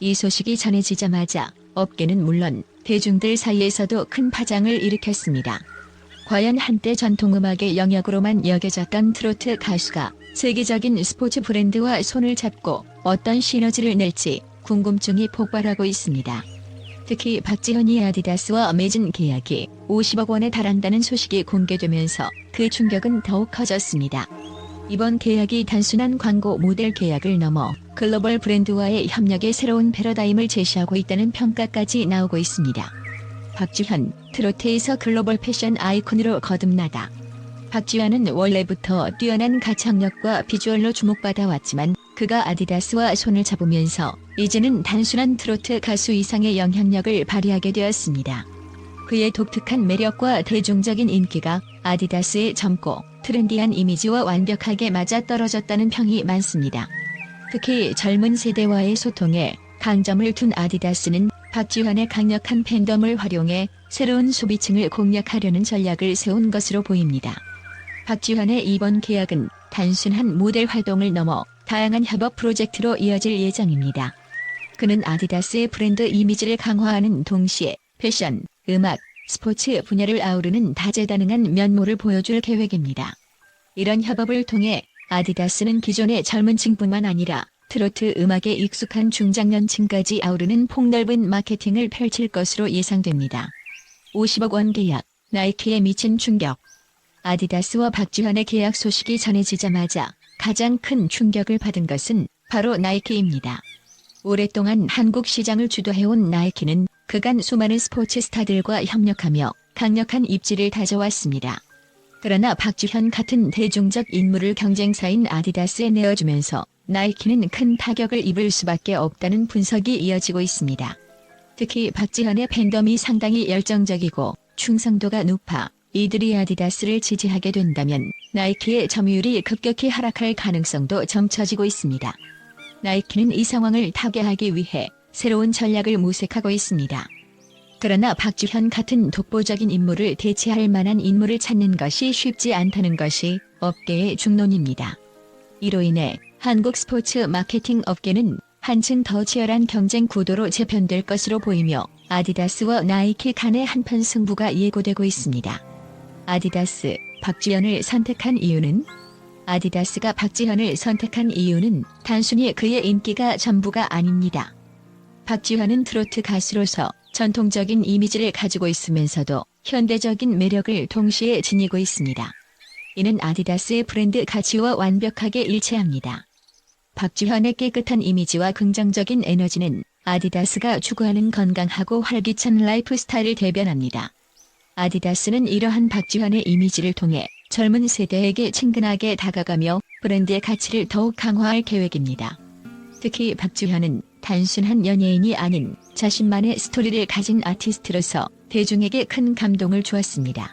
이 소식이 전해지자마자 업계는 물론 대중들 사이에서도 큰 파장을 일으켰습니다. 과연 한때 전통음악의 영역으로만 여겨졌던 트로트 가수가 세계적인 스포츠 브랜드와 손을 잡고 어떤 시너지를 낼지 궁금증이 폭발하고 있습니다. 특히 박지현이 아디다스와 맺은 계약이 50억 원에 달한다는 소식이 공개되면서 그 충격은 더욱 커졌습니다. 이번 계약이 단순한 광고 모델 계약을 넘어 글로벌 브랜드와의 협력의 새로운 패러다임을 제시하고 있다는 평가까지 나오고 있습니다. 박주현, 트로트에서 글로벌 패션 아이콘으로 거듭나다. 박지현은 원래부터 뛰어난 가창력과 비주얼로 주목받아 왔지만 그가 아디다스와 손을 잡으면서 이제는 단순한 트로트 가수 이상의 영향력을 발휘하게 되었습니다. 그의 독특한 매력과 대중적인 인기가 아디다스의 젊고 트렌디한 이미지와 완벽하게 맞아떨어졌다는 평이 많습니다. 특히 젊은 세대와의 소통에 강점을 둔 아디다스는 박지환의 강력한 팬덤을 활용해 새로운 소비층을 공략하려는 전략을 세운 것으로 보입니다. 박지환의 이번 계약은 단순한 모델 활동을 넘어 다양한 협업 프로젝트로 이어질 예정입니다. 그는 아디다스의 브랜드 이미지를 강화하는 동시에 패션, 음악, 스포츠 분야를 아우르는 다재다능한 면모를 보여줄 계획입니다. 이런 협업을 통해 아디다스는 기존의 젊은 층뿐만 아니라 트로트 음악에 익숙한 중장년층까지 아우르는 폭넓은 마케팅을 펼칠 것으로 예상됩니다. 50억 원 계약, 나이키에 미친 충격. 아디다스와 박지환의 계약 소식이 전해지자마자 가장 큰 충격을 받은 것은 바로 나이키입니다. 오랫동안 한국 시장을 주도해온 나이키는 그간 수많은 스포츠 스타들과 협력하며 강력한 입지를 다져왔습니다. 그러나 박주현 같은 대중적 인물을 경쟁사인 아디다스에 내어주면서 나이키는 큰 타격을 입을 수밖에 없다는 분석이 이어지고 있습니다. 특히 박지현의 팬덤이 상당히 열정적이고 충성도가 높아 이들이 아디다스를 지지하게 된다면 나이키의 점유율이 급격히 하락할 가능성도 점쳐지고 있습니다. 나이키는 이 상황을 타개하기 위해 새로운 전략을 모색하고 있습니다. 그러나 박주현 같은 독보적인 인물을 대체할 만한 인물을 찾는 것이 쉽지 않다는 것이 업계의 중론입니다. 이로 인해 한국 스포츠 마케팅 업계는 한층 더 치열한 경쟁 구도로 재편될 것으로 보이며 아디다스와 나이키 간의 한판 승부가 예고되고 있습니다. 아디다스, 박지현을 선택한 이유는 아디다스가 박지현을 선택한 이유는 단순히 그의 인기가 전부가 아닙니다. 박지현은 트로트 가수로서 전통적인 이미지를 가지고 있으면서도 현대적인 매력을 동시에 지니고 있습니다. 이는 아디다스의 브랜드 가치와 완벽하게 일치합니다. 박지현의 깨끗한 이미지와 긍정적인 에너지는 아디다스가 추구하는 건강하고 활기찬 라이프 스타일을 대변합니다. 아디다스는 이러한 박지현의 이미지를 통해 젊은 세대에게 친근하게 다가가며 브랜드의 가치를 더욱 강화할 계획입니다. 특히 박주현은 단순한 연예인이 아닌 자신만의 스토리를 가진 아티스트로서 대중에게 큰 감동을 주었습니다.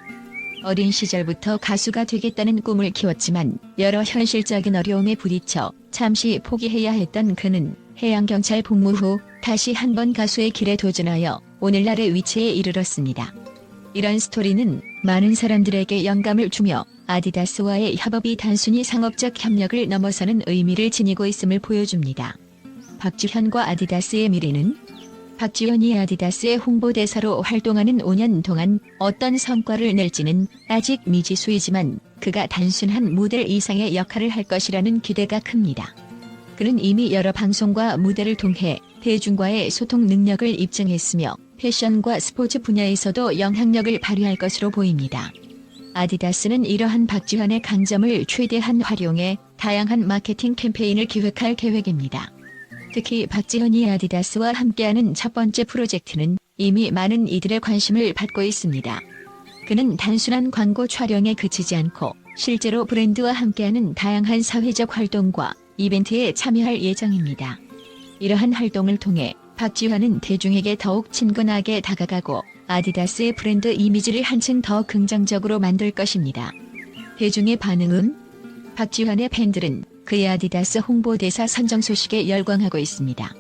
어린 시절부터 가수가 되겠다는 꿈을 키웠지만 여러 현실적인 어려움에 부딪혀 잠시 포기해야 했던 그는 해양경찰 복무 후 다시 한번 가수의 길에 도전하여 오늘날의 위치에 이르렀습니다. 이런 스토리는 많은 사람들에게 영감을 주며 아디다스와의 협업이 단순히 상업적 협력을 넘어서는 의미를 지니고 있음을 보여줍니다. 박주현과 아디다스의 미래는 박주현이 아디다스의 홍보대사로 활동하는 5년 동안 어떤 성과를 낼지는 아직 미지수이지만 그가 단순한 모델 이상의 역할을 할 것이라는 기대가 큽니다. 그는 이미 여러 방송과 무대를 통해 대중과의 소통 능력을 입증했으며 패션과 스포츠 분야에서도 영향력을 발휘할 것으로 보입니다. 아디다스는 이러한 박지현의 강점을 최대한 활용해 다양한 마케팅 캠페인을 기획할 계획입니다. 특히 박지현이 아디다스와 함께하는 첫 번째 프로젝트는 이미 많은 이들의 관심을 받고 있습니다. 그는 단순한 광고 촬영에 그치지 않고 실제로 브랜드와 함께하는 다양한 사회적 활동과 이벤트에 참여할 예정입니다. 이러한 활동을 통해 박지환은 대중에게 더욱 친근하게 다가가고 아디다스의 브랜드 이미지를 한층 더 긍정적으로 만들 것입니다. 대중의 반응은 박지환의 팬들은 그의 아디다스 홍보대사 선정 소식에 열광하고 있습니다.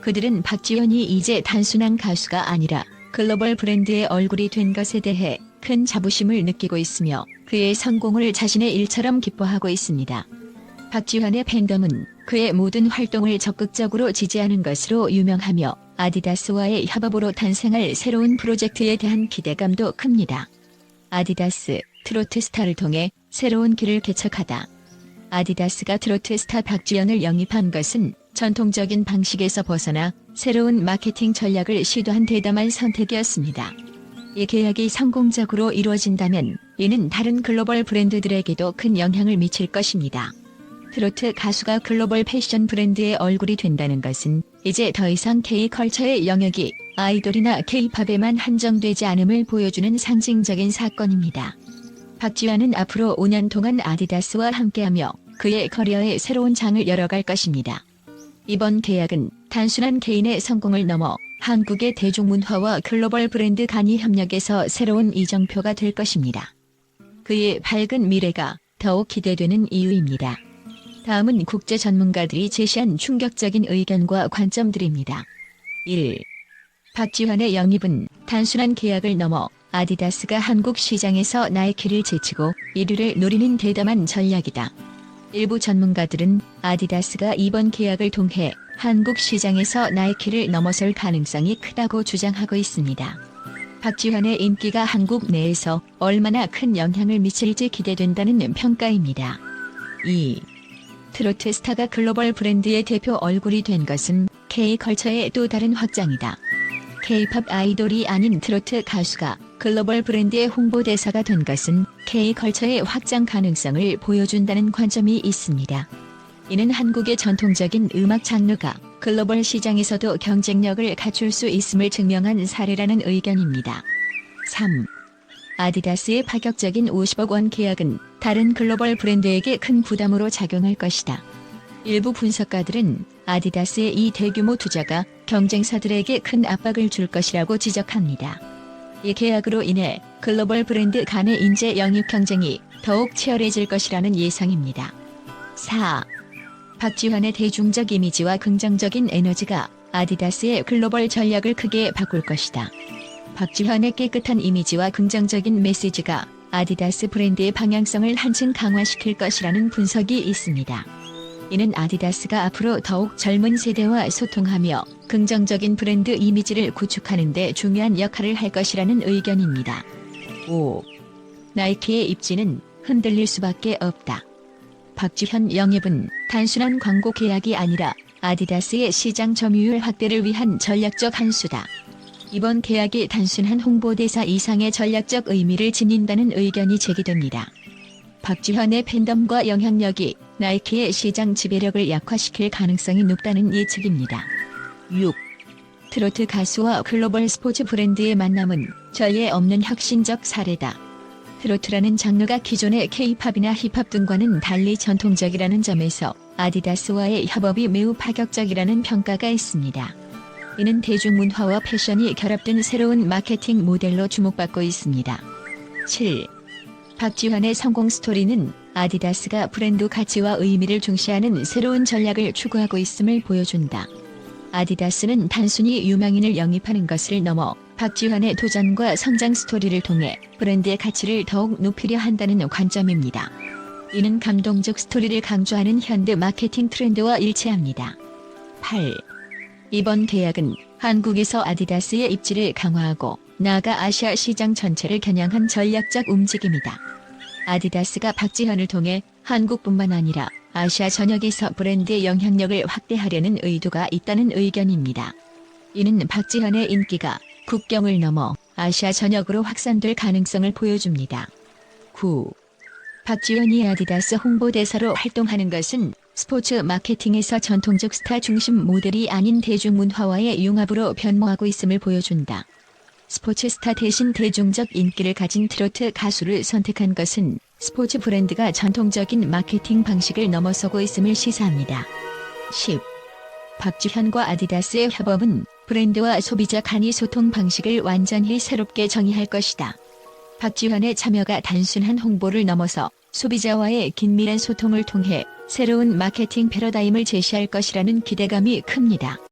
그들은 박지현이 이제 단순한 가수가 아니라 글로벌 브랜드의 얼굴이 된 것에 대해 큰 자부심을 느끼고 있으며 그의 성공을 자신의 일처럼 기뻐하고 있습니다. 박지환의 팬덤은 그의 모든 활동을 적극적으로 지지하는 것으로 유명하며 아디다스와의 협업으로 탄생할 새로운 프로젝트에 대한 기대감도 큽니다. 아디다스 트로트 스타를 통해 새로운 길을 개척하다. 아디다스가 트로트 스타 박주연을 영입한 것은 전통적인 방식에서 벗어나 새로운 마케팅 전략을 시도한 대담한 선택이었습니다. 이 계약이 성공적으로 이루어진다면 이는 다른 글로벌 브랜드들에게도 큰 영향을 미칠 것입니다. 트로트 가수가 글로벌 패션 브랜드의 얼굴이 된다는 것은 이제 더 이상 K컬처의 영역이 아이돌이나 K팝에만 한정되지 않음을 보여주는 상징적인 사건입니다. 박지환은 앞으로 5년 동안 아디다스와 함께하며 그의 커리어의 새로운 장을 열어갈 것입니다. 이번 계약은 단순한 개인의 성공을 넘어 한국의 대중문화와 글로벌 브랜드 간이 협력해서 새로운 이정표가 될 것입니다. 그의 밝은 미래가 더욱 기대되는 이유입니다. 다음은 국제 전문가들이 제시한 충격적인 의견과 관점들입니다. 1. 박지환의 영입은 단순한 계약을 넘어 아디다스가 한국 시장에서 나이키를 제치고 1위를 노리는 대담한 전략이다. 일부 전문가들은 아디다스가 이번 계약을 통해 한국 시장에서 나이키를 넘어설 가능성이 크다고 주장하고 있습니다. 박지환의 인기가 한국 내에서 얼마나 큰 영향을 미칠지 기대된다는 평가입니다. 2. 트로트 스타가 글로벌 브랜드의 대표 얼굴이 된 것은 K컬처의 또 다른 확장이다. K-팝 아이돌이 아닌 트로트 가수가 글로벌 브랜드의 홍보대사가 된 것은 K컬처의 확장 가능성을 보여준다는 관점이 있습니다. 이는 한국의 전통적인 음악 장르가 글로벌 시장에서도 경쟁력을 갖출 수 있음을 증명한 사례라는 의견입니다. 3. 아디다스의 파격적인 50억 원 계약은 다른 글로벌 브랜드에게 큰 부담으로 작용할 것이다. 일부 분석가들은 아디다스의 이 대규모 투자가 경쟁사들에게 큰 압박을 줄 것이라고 지적합니다. 이 계약으로 인해 글로벌 브랜드 간의 인재 영입 경쟁이 더욱 치열해질 것이라는 예상입니다. 4. 박지환의 대중적 이미지와 긍정적인 에너지가 아디다스의 글로벌 전략을 크게 바꿀 것이다. 박지환의 깨끗한 이미지와 긍정적인 메시지가 아디다스 브랜드의 방향성을 한층 강화시킬 것이라는 분석이 있습니다. 이는 아디다스가 앞으로 더욱 젊은 세대와 소통하며 긍정적인 브랜드 이미지를 구축하는 데 중요한 역할을 할 것이라는 의견입니다. 5. 나이키의 입지는 흔들릴 수밖에 없다. 박지현 영입은 단순한 광고 계약이 아니라 아디다스의 시장 점유율 확대를 위한 전략적 한 수다. 이번 계약이 단순한 홍보대사 이상의 전략적 의미를 지닌다는 의견이 제기됩니다. 박지현의 팬덤과 영향력이 나이키의 시장 지배력을 약화시킬 가능성이 높다는 예측입니다. 6. 트로트 가수와 글로벌 스포츠 브랜드의 만남은 전례 없는 혁신적 사례다. 트로트라는 장르가 기존의 K-팝이나 힙합 등과는 달리 전통적이라는 점에서 아디다스와의 협업이 매우 파격적이라는 평가가 있습니다. 이는 대중문화와 패션이 결합된 새로운 마케팅 모델로 주목받고 있습니다. 7. 박지환의 성공 스토리는 아디다스가 브랜드 가치와 의미를 중시하는 새로운 전략을 추구하고 있음을 보여준다. 아디다스는 단순히 유망인을 영입하는 것을 넘어 박지환의 도전과 성장 스토리를 통해 브랜드의 가치를 더욱 높이려 한다는 관점입니다. 이는 감동적 스토리를 강조하는 현대 마케팅 트렌드와 일치합니다. 8. 이번 계약은 한국에서 아디다스의 입지를 강화하고 나아가 아시아 시장 전체를 겨냥한 전략적 움직임이다. 아디다스가 박지현을 통해 한국뿐만 아니라 아시아 전역에서 브랜드의 영향력을 확대하려는 의도가 있다는 의견입니다. 이는 박지현의 인기가 국경을 넘어 아시아 전역으로 확산될 가능성을 보여줍니다. 9. 박지현이 아디다스 홍보대사로 활동하는 것은 스포츠 마케팅에서 전통적 스타 중심 모델이 아닌 대중문화와의 융합으로 변모하고 있음을 보여준다. 스포츠 스타 대신 대중적 인기를 가진 트로트 가수를 선택한 것은 스포츠 브랜드가 전통적인 마케팅 방식을 넘어서고 있음을 시사합니다. 10. 박지현과 아디다스의 협업은 브랜드와 소비자 간의 소통 방식을 완전히 새롭게 정의할 것이다. 박지환의 참여가 단순한 홍보를 넘어서 소비자와의 긴밀한 소통을 통해 새로운 마케팅 패러다임을 제시할 것이라는 기대감이 큽니다.